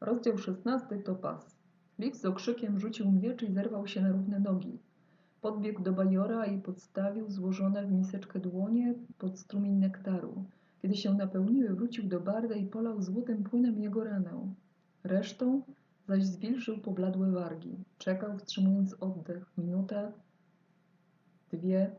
Rozdział szesnasty to pas. Liw z okrzykiem rzucił miecz i zerwał się na równe nogi. Podbiegł do bajora i podstawił złożone w miseczkę dłonie pod strumień nektaru. Kiedy się napełniły, wrócił do barda i polał złotym płynem jego ranę. Resztą zaś zwilżył pobladłe wargi. Czekał, wstrzymując oddech. Minuta, dwie.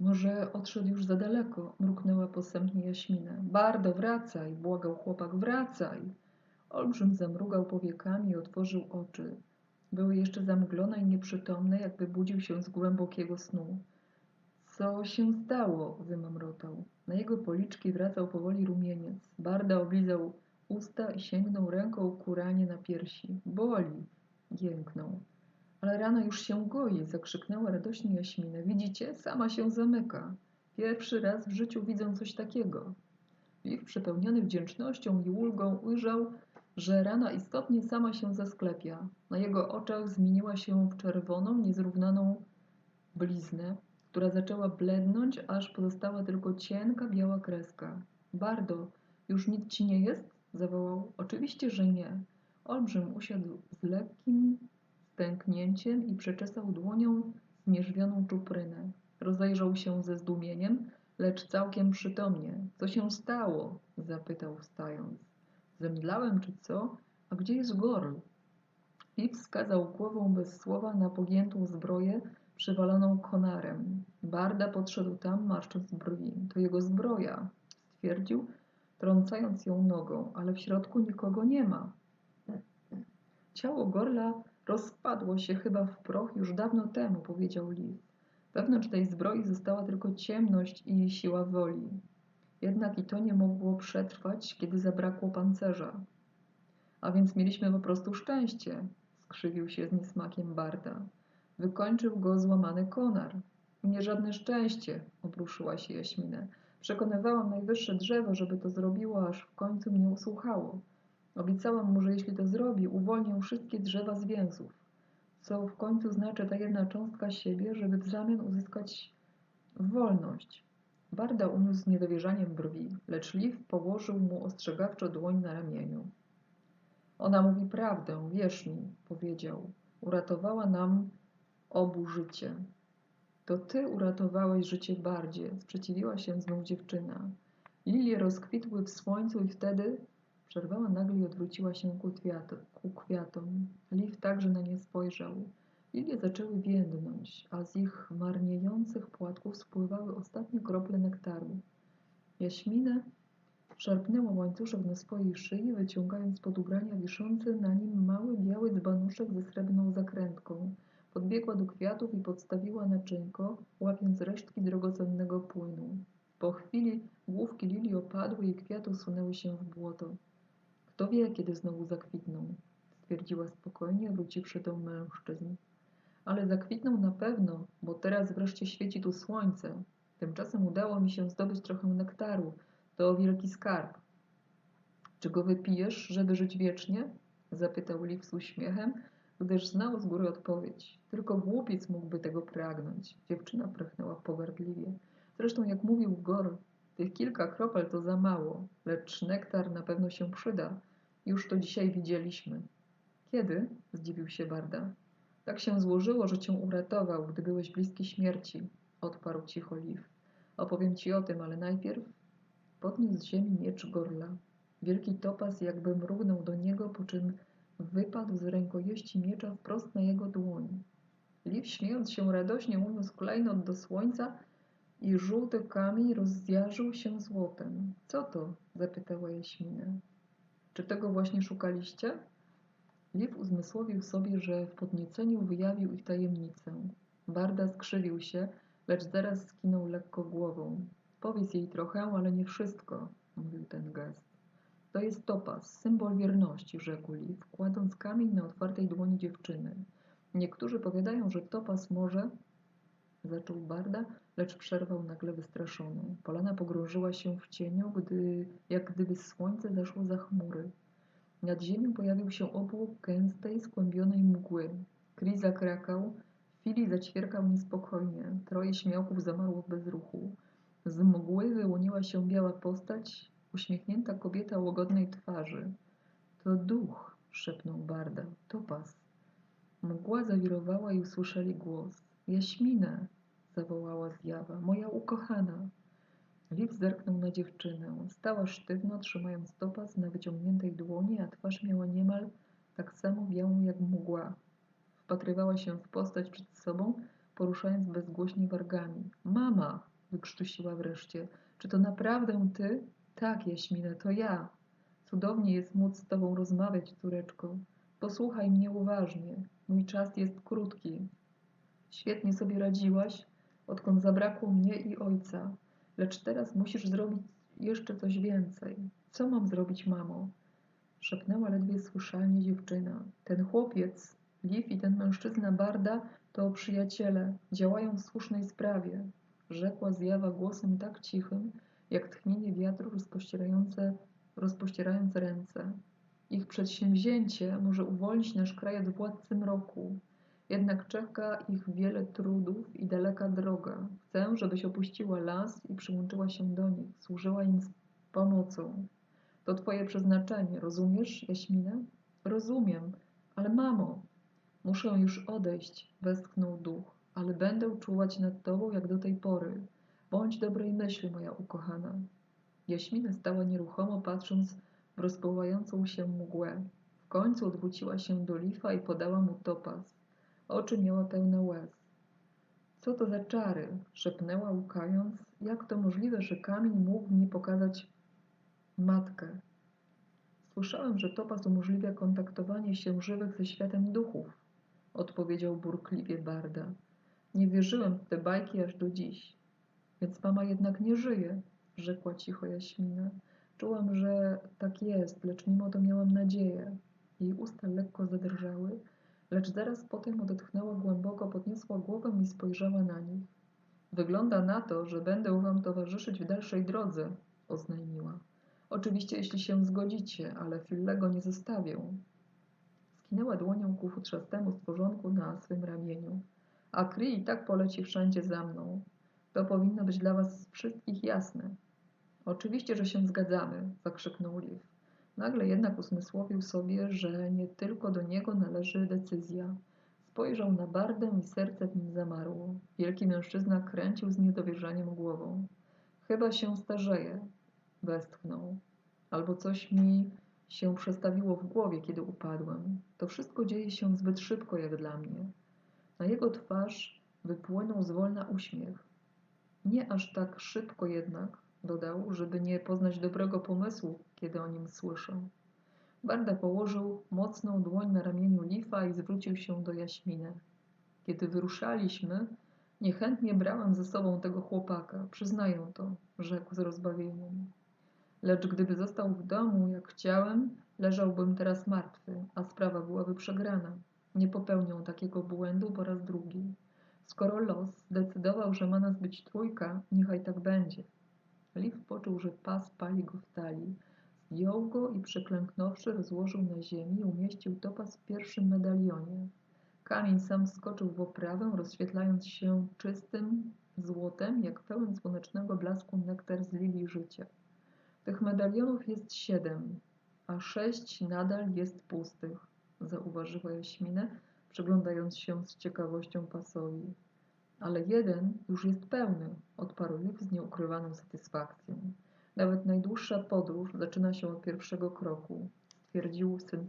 Może odszedł już za daleko, mruknęła posępnie Jaśmina. Bardo, wracaj, błagał chłopak, wracaj. Olbrzym zamrugał powiekami i otworzył oczy. Były jeszcze zamglone i nieprzytomne, jakby budził się z głębokiego snu. Co się stało? wymamrotał. Na jego policzki wracał powoli rumieniec. Barda oblizał usta i sięgnął ręką ku ranie na piersi. Boli! jęknął. Ale rana już się goi, zakrzyknęła radośnie Jaśmina. Widzicie? Sama się zamyka. Pierwszy raz w życiu widzę coś takiego. Liw, przepełniony wdzięcznością i ulgą, ujrzał, że rana istotnie sama się zasklepia. Na jego oczach zmieniła się w czerwoną, niezrównaną bliznę, która zaczęła blednąć, aż pozostała tylko cienka, biała kreska. Bardo, już nic ci nie jest? zawołał. Oczywiście, że nie. Olbrzym usiadł z lekkim stęknięciem i przeczesał dłonią zmierzwioną czuprynę. Rozejrzał się ze zdumieniem, lecz całkiem przytomnie. Co się stało? zapytał wstając. Zemdlałem czy co? A gdzie jest Gorl? Liv wskazał głową bez słowa na pogiętą zbroję przywaloną konarem. Barda podszedł tam, marszcząc brwi. To jego zbroja, stwierdził, trącając ją nogą, ale w środku nikogo nie ma. Ciało Gorla rozpadło się chyba w proch już dawno temu, powiedział Liv. Wewnątrz tej zbroi została tylko ciemność i siła woli. Jednak i to nie mogło przetrwać, kiedy zabrakło pancerza. A więc mieliśmy po prostu szczęście, skrzywił się z niesmakiem Barda. Wykończył go złamany konar. Nie żadne szczęście, obruszyła się Jaśminę. Przekonywałam najwyższe drzewo, żeby to zrobiło, aż w końcu mnie usłuchało. Obiecałam mu, że jeśli to zrobi, uwolnię wszystkie drzewa z więzów. Co w końcu znaczy ta jedna cząstka siebie, żeby w zamian uzyskać wolność. Barda uniósł z niedowierzaniem brwi, lecz Liv położył mu ostrzegawczo dłoń na ramieniu. Ona mówi prawdę, wierz mi, powiedział. Uratowała nam obu życie. To ty uratowałeś życie bardziej, sprzeciwiła się znów dziewczyna. Lilie rozkwitły w słońcu i wtedy przerwała nagle i odwróciła się ku, kwiato, ku kwiatom. Liv także na nie spojrzał. Lilie zaczęły więdnąć, a z ich marniejących płatków spływały ostatnie krople nektaru. Jaśminę szarpnęła łańcuszek na swojej szyi, wyciągając pod ubrania wiszący na nim mały biały dzbanuszek ze srebrną zakrętką. Podbiegła do kwiatów i podstawiła naczynko, łapiąc resztki drogocennego płynu. Po chwili główki lilii opadły i kwiaty usunęły się w błoto. Kto wie, kiedy znowu zakwitną, stwierdziła spokojnie, wróciwszy do mężczyzn. Ale zakwitną na pewno, bo teraz wreszcie świeci tu słońce. Tymczasem udało mi się zdobyć trochę nektaru. To wielki skarb. Czy go wypijesz, żeby żyć wiecznie? Zapytał Liv z uśmiechem, gdyż znał z góry odpowiedź. Tylko głupiec mógłby tego pragnąć. Dziewczyna prachnęła pogardliwie. Zresztą, jak mówił Gor, tych kilka kropel to za mało, lecz nektar na pewno się przyda. Już to dzisiaj widzieliśmy. Kiedy? zdziwił się Barda. Tak się złożyło, że cię uratował, gdy byłeś bliski śmierci, odparł cicho Liv. Opowiem ci o tym, ale najpierw podniósł z ziemi miecz Gorla. Wielki topas jakby mrugnął do niego, po czym wypadł z rękojeści miecza wprost na jego dłoń. Liv, śmiejąc się radośnie, uniósł klejnot do słońca i żółty kamień rozjarzył się złotem. Co to? zapytała Jaśmina. Czy tego właśnie szukaliście? Liv uzmysłowił sobie, że w podnieceniu wyjawił ich tajemnicę. Barda skrzywił się, lecz zaraz skinął lekko głową. Powiedz jej trochę, ale nie wszystko, mówił ten gest. To jest topas, symbol wierności, rzekł Liv, kładąc kamień na otwartej dłoni dziewczyny. Niektórzy powiadają, że topas może... Zaczął Barda, lecz przerwał nagle wystraszony. Polana pogrążyła się w cieniu, gdy, jak gdyby słońce zaszło za chmury. Nad ziemią pojawił się obłok gęstej, skłębionej mgły. Chris zakrakał, Fili zaćwierkał niespokojnie. Troje śmiałków zamarło bez ruchu. Z mgły wyłoniła się biała postać, uśmiechnięta kobieta łagodnej twarzy. To duch, szepnął Barda. Topaz. Mgła zawirowała i usłyszeli głos. Jaśminę, zawołała zjawa, moja ukochana. Liv zerknął na dziewczynę. Stała sztywno, trzymając topaz na wyciągniętej dłoni, a twarz miała niemal tak samo białą jak mgła. Wpatrywała się w postać przed sobą, poruszając bezgłośnie wargami. Mama! wykrztusiła wreszcie. Czy to naprawdę ty? Tak, Jaśminę, to ja. Cudownie jest móc z tobą rozmawiać, córeczko. Posłuchaj mnie uważnie. Mój czas jest krótki. Świetnie sobie radziłaś, odkąd zabrakło mnie i ojca. Lecz teraz musisz zrobić jeszcze coś więcej. Co mam zrobić, mamo? Szepnęła ledwie słyszalnie dziewczyna. Ten chłopiec, Liv i ten mężczyzna Barda to przyjaciele, działają w słusznej sprawie, rzekła zjawa głosem tak cichym, jak tchnienie wiatru rozpościerające, rozpościerając ręce. Ich przedsięwzięcie może uwolnić nasz kraj od władcy mroku. Jednak czeka ich wiele trudów i daleka droga. Chcę, żebyś opuściła las i przyłączyła się do nich, służyła im z pomocą. To twoje przeznaczenie, rozumiesz, Jaśminę? Rozumiem, ale mamo, muszę już odejść, westchnął duch, ale będę czuwać nad tobą jak do tej pory. Bądź dobrej myśli, moja ukochana. Jaśmina stała nieruchomo, patrząc w rozpływającą się mgłę. W końcu odwróciła się do lifa i podała mu topaz. Oczy miała pełne łez. Co to za czary? szepnęła, łukając. Jak to możliwe, że kamień mógł mi pokazać matkę? Słyszałem, że topaz umożliwia kontaktowanie się żywych ze światem duchów, odpowiedział burkliwie Barda. Nie wierzyłem w te bajki aż do dziś. Więc mama jednak nie żyje, rzekła cicho Jaśmina. Czułam, że tak jest, lecz mimo to miałam nadzieję. Jej usta lekko zadrżały, lecz zaraz potem odetchnęła głęboko, podniosła głowę i spojrzała na nich. Wygląda na to, że będę wam towarzyszyć w dalszej drodze, oznajmiła. Oczywiście, jeśli się zgodzicie, ale Fillego nie zostawię. Skinęła dłonią ku futrzastemu stworzonku na swym ramieniu. A Kry i tak poleci wszędzie za mną. To powinno być dla was wszystkich jasne. Oczywiście, że się zgadzamy, zakrzyknął Liv. Nagle jednak uzmysłowił sobie, że nie tylko do niego należy decyzja. Spojrzał na Bardę i serce w nim zamarło. Wielki mężczyzna kręcił z niedowierzaniem głową. Chyba się starzeje, westchnął. Albo coś mi się przestawiło w głowie, kiedy upadłem. To wszystko dzieje się zbyt szybko, jak dla mnie. Na jego twarz wypłynął zwolna uśmiech. Nie aż tak szybko jednak, dodał, żeby nie poznać dobrego pomysłu, kiedy o nim słyszę. Barda położył mocną dłoń na ramieniu Lifa i zwrócił się do Jaśminy. Kiedy wyruszaliśmy, niechętnie brałem ze sobą tego chłopaka, przyznaję to, rzekł z rozbawieniem. Lecz gdyby został w domu, jak chciałem, leżałbym teraz martwy, a sprawa byłaby przegrana. Nie popełnią takiego błędu po raz drugi. Skoro los zdecydował, że ma nas być trójka, niechaj tak będzie. Liv poczuł, że pas pali go w talii. Zdjął go i przeklęknąwszy rozłożył na ziemi i umieścił topas w pierwszym medalionie. Kamień sam skoczył w oprawę, rozświetlając się czystym złotem, jak pełen słonecznego blasku nektar z lilii życia. Tych medalionów jest siedem, a sześć nadal jest pustych, zauważyła Jaśminę, przyglądając się z ciekawością pasowi. Ale jeden już jest pełny, odparł Liv z nieukrywaną satysfakcją. Nawet najdłuższa podróż zaczyna się od pierwszego kroku, stwierdził sen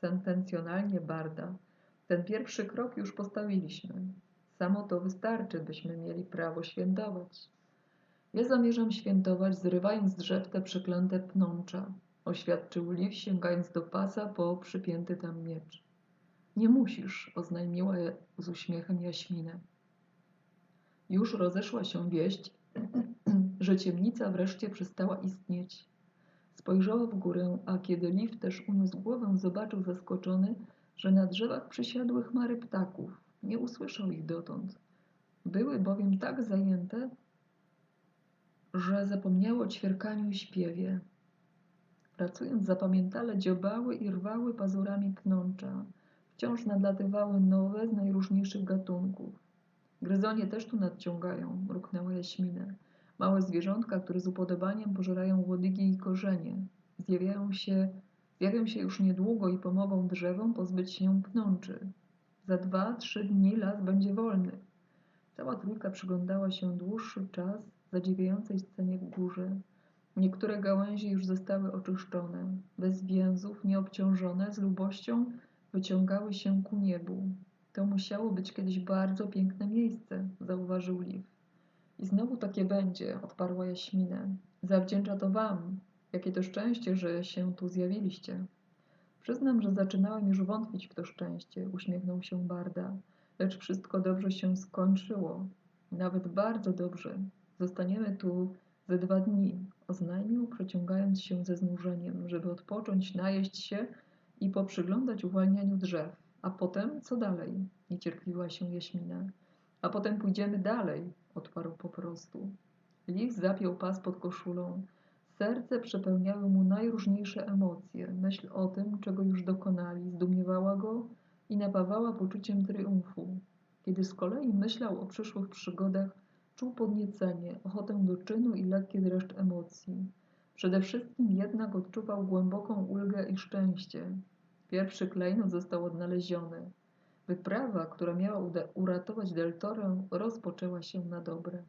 sentencjonalnie Barda. Ten pierwszy krok już postawiliśmy. Samo to wystarczy, byśmy mieli prawo świętować. Ja zamierzam świętować, zrywając z drzew te przeklęte pnącza, oświadczył Liv, sięgając do pasa po przypięty tam miecz. Nie musisz, oznajmiła z uśmiechem Jaśminę. Już rozeszła się wieść, że ciemnica wreszcie przestała istnieć. Spojrzała w górę, a kiedy Liv też uniósł głowę, zobaczył zaskoczony, że na drzewach przysiadły chmary ptaków. Nie usłyszał ich dotąd. Były bowiem tak zajęte, że zapomniały o ćwierkaniu i śpiewie. Pracując zapamiętale dziobały i rwały pazurami pnącza. Wciąż nadlatywały nowe z najróżniejszych gatunków. Gryzonie też tu nadciągają, mruknęła Jaśminę. Małe zwierzątka, które z upodobaniem pożerają łodygi i korzenie. Zjawiają się Zjawią się już niedługo i pomogą drzewom pozbyć się pnączy. Za dwa, trzy dni las będzie wolny. Cała trójka przyglądała się dłuższy czas zadziwiającej scenie w górze. Niektóre gałęzie już zostały oczyszczone, bez więzów, nieobciążone, z lubością wyciągały się ku niebu. To musiało być kiedyś bardzo piękne miejsce, zauważył Liv. I znowu takie będzie, odparła Jaśmina. Zawdzięcza to wam. Jakie to szczęście, że się tu zjawiliście. Przyznam, że zaczynałem już wątpić w to szczęście, uśmiechnął się Barda. Lecz wszystko dobrze się skończyło. Nawet bardzo dobrze. Zostaniemy tu ze dwa dni, oznajmił, przeciągając się ze znużeniem, żeby odpocząć, najeść się i poprzyglądać uwalnianiu drzew. A potem co dalej? Niecierpliła się Jaśmina. A potem pójdziemy dalej, odparł po prostu. Liv zapiął pas pod koszulą. Serce przepełniały mu najróżniejsze emocje. Myśl o tym, czego już dokonali, zdumiewała go i napawała poczuciem triumfu. Kiedy z kolei myślał o przyszłych przygodach, czuł podniecenie, ochotę do czynu i lekki dreszcz emocji. Przede wszystkim jednak odczuwał głęboką ulgę i szczęście. Pierwszy klejnot został odnaleziony. Wyprawa, która miała uratować Deltorę, rozpoczęła się na dobre.